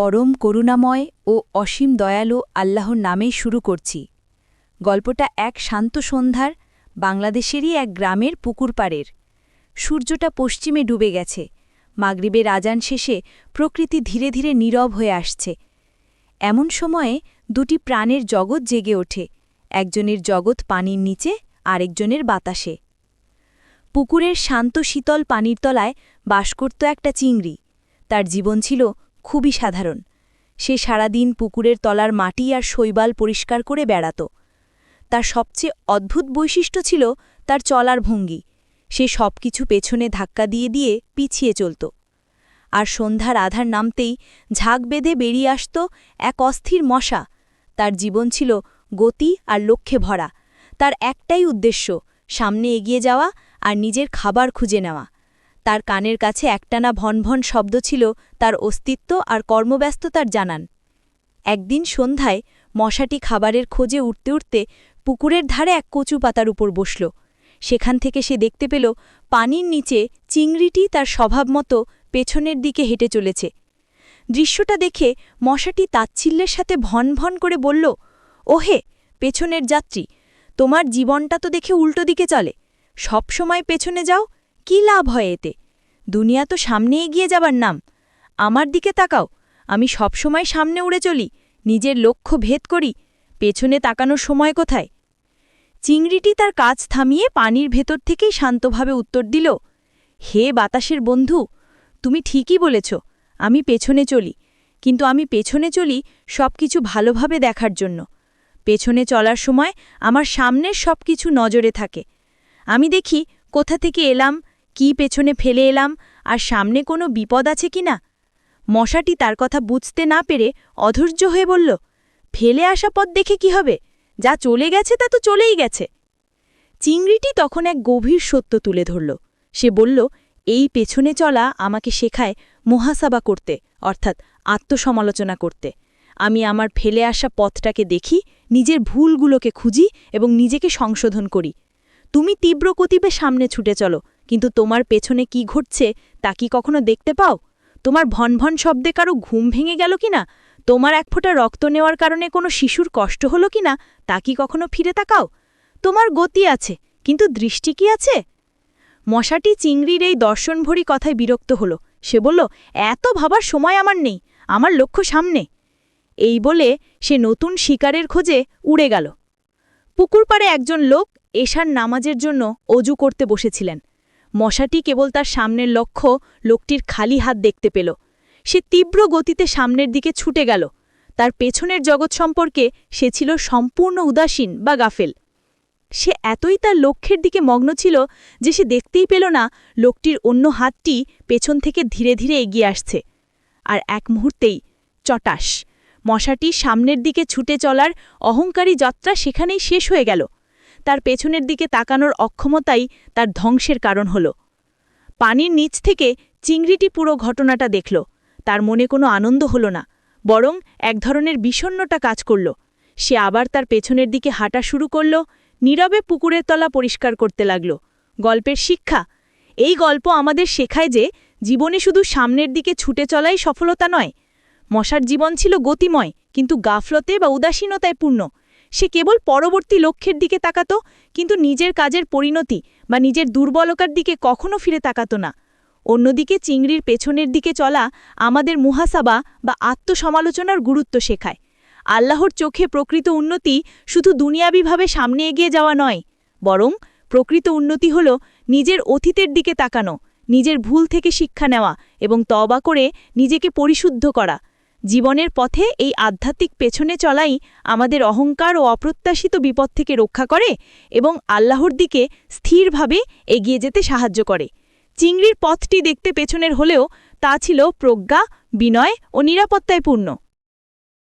পরম করুণাময় ও অসীম দয়ালু আল্লাহর নামেই শুরু করছি। গল্পটা এক শান্ত সন্ধ্যার, বাংলাদেশেরই এক গ্রামের পুকুর পাড়ের। সূর্যটা পশ্চিমে ডুবে গেছে। মাগরিবের আজান শেষে প্রকৃতি ধীরে ধীরে নীরব হয়ে আসছে। এমন সময়ে দুটি প্রাণের জগৎ জেগে ওঠে। একজনের জগৎ পানির নিচে, আরেকজনের বাতাসে। পুকুরের শান্ত শীতল পানির তলায় বাস করত একটা চিংড়ি। তার জীবন ছিল খুবই সাধারণ। সে সারাদিন পুকুরের তলার মাটি আর শৈবাল পরিষ্কার করে বেড়াত। তার সবচেয়ে অদ্ভুত বৈশিষ্ট্য ছিল তার চলার ভঙ্গি। সে সব কিছু পেছনে ধাক্কা দিয়ে দিয়ে পিছিয়ে চলত। আর সন্ধ্যার আধার নামতেই ঝাঁক বেঁধে বেরিয়ে আসত এক অস্থির মশা। তার জীবন ছিল গতি আর লক্ষ্যে ভরা। তার একটাই উদ্দেশ্য, সামনে এগিয়ে যাওয়া আর নিজের খাবার খুঁজে নেওয়া। তার কানের কাছে একটানা ভনভন শব্দ ছিল তার অস্তিত্ব আর কর্মব্যস্ততার জানান। একদিন সন্ধ্যায় মশাটি খাবারের খোঁজে উঠতে উঠতে পুকুরের ধারে এক কচু পাতার উপর বসল। সেখান থেকে সে দেখতে পেল পানির নিচে চিংড়িটি তার স্বভাব মতো পেছনের দিকে হেঁটে চলেছে। দৃশ্যটা দেখে মশাটি তাচ্ছিল্যের সাথে ভন ভন করে বলল, ওহে, পেছনের যাত্রী, তোমার জীবনটা তো দেখে উল্টো দিকে চলে। সব সময় পেছনে যাও কি লাভ হয় এতে? দুনিয়া তো সামনে এগিয়ে যাবার নাম। আমার দিকে তাকাও, আমি সবসময় সামনে উড়ে চলি, নিজের লক্ষ্য ভেদ করি, পেছনে তাকানোর সময় কোথায়? চিংড়িটি তার কাজ থামিয়ে পানির ভেতর থেকেই শান্তভাবে উত্তর দিল, হে বাতাসের বন্ধু, তুমি ঠিকই বলেছ, আমি পেছনে চলি, কিন্তু আমি পেছনে চলি সব কিছু ভালোভাবে দেখার জন্য। পেছনে চলার সময় আমার সামনের সব কিছু নজরে থাকে। আমি দেখি কোথা থেকে এলাম কি পেছনে ফেলে এলাম? আর সামনে কোনো বিপদ আছে কি না? মশাটি তার কথা বুঝতে না পেরে অধৈর্য হয়ে বলল, ফেলে আসা পথ দেখে কি হবে? যা চলে গেছে তা তো চলেই গেছে। চিংড়িটি তখন এক গভীর সত্য তুলে ধরল। সে বলল, এই পেছনে চলা আমাকে শেখায় মহাসাবা করতে, অর্থাৎ আত্মসমালোচনা করতে। আমি আমার ফেলে আসা পথটাকে দেখি, নিজের ভুলগুলোকে খুঁজি এবং নিজেকে সংশোধন করি। তুমি তীব্র কতিবে সামনে ছুটে চলো কিন্তু তোমার পেছনে কি ঘটছে তা কি কখনো দেখতে পাও? তোমার ভনভন শব্দে কারও ঘুম ভেঙে গেল কিনা তোমার এক ফোঁটা রক্ত নেওয়ার কারণে কোনো শিশুর কষ্ট হলো কিনা তা কি কখনো ফিরে তাকাও? তোমার গতি আছে, কিন্তু দৃষ্টি কি আছে? মশাটি চিংড়ির এই দর্শনভরি কথায় বিরক্ত হল। সে বলল, এত ভাবার সময় আমার নেই, আমার লক্ষ্য সামনে। এই বলে সে নতুন শিকারের খোঁজে উড়ে গেল। পুকুর পাড়ে একজন লোক এশার নামাজের জন্য অজু করতে বসেছিলেন। মশাটি কেবল তার সামনের লক্ষ্য, লোকটির খালি হাত দেখতে পেল। সে তীব্র গতিতে সামনের দিকে ছুটে গেল। তার পেছনের জগৎ সম্পর্কে সে ছিল সম্পূর্ণ উদাসীন বা গাফেল। সে এতই তার লক্ষ্যের দিকে মগ্ন ছিল যে সে দেখতেই পেল না লোকটির অন্য হাতটি পেছন থেকে ধীরে ধীরে এগিয়ে আসছে। আর এক মুহূর্তেই চটাস। মশাটি সামনের দিকে ছুটে চলার অহংকারী যাত্রা সেখানেই শেষ হয়ে গেল। তার পেছনের দিকে তাকানোর অক্ষমতাই তার ধ্বংসের কারণ হল। পানির নিচ থেকে চিংড়িটি পুরো ঘটনাটা দেখল। তার মনে কোনো আনন্দ হল না, বরং এক ধরনের বিষণ্নতা কাজ করল। সে আবার তার পেছনের দিকে হাঁটা শুরু করল, নীরবে পুকুরের তলা পরিষ্কার করতে লাগল। গল্পের শিক্ষা, এই গল্প আমাদের শেখায় যে জীবনে শুধু সামনের দিকে ছুটে চলাই সফলতা নয়। মশার জীবন ছিল গতিময়, কিন্তু গাফলতে বা উদাসীনতায় পূর্ণ। সে কেবল পরবর্তী লক্ষ্যের দিকে তাকাত, কিন্তু নিজের কাজের পরিণতি বা নিজের দুর্বলতার দিকে কখনো ফিরে তাকাত না। অন্যদিকে চিংড়ির পেছনের দিকে চলা আমাদের মুহাসাবা বা আত্মসমালোচনার গুরুত্ব শেখায়। আল্লাহর চোখে প্রকৃত উন্নতি শুধু দুনিয়াবিভাবে সামনে এগিয়ে যাওয়া নয়, বরং প্রকৃত উন্নতি হল নিজের অতীতের দিকে তাকানো, নিজের ভুল থেকে শিক্ষা নেওয়া এবং তবা করে নিজেকে পরিশুদ্ধ করা। জীবনের পথে এই আধ্যাত্মিক পেছনে চলাই আমাদের অহংকার ও অপ্রত্যাশিত বিপদ থেকে রক্ষা করে এবং আল্লাহর দিকে স্থিরভাবে এগিয়ে যেতে সাহায্য করে। চিংড়ির পথটি দেখতে পেছনের হলেও তা ছিল প্রজ্ঞা, বিনয় ও নিরাপত্তায় পূর্ণ।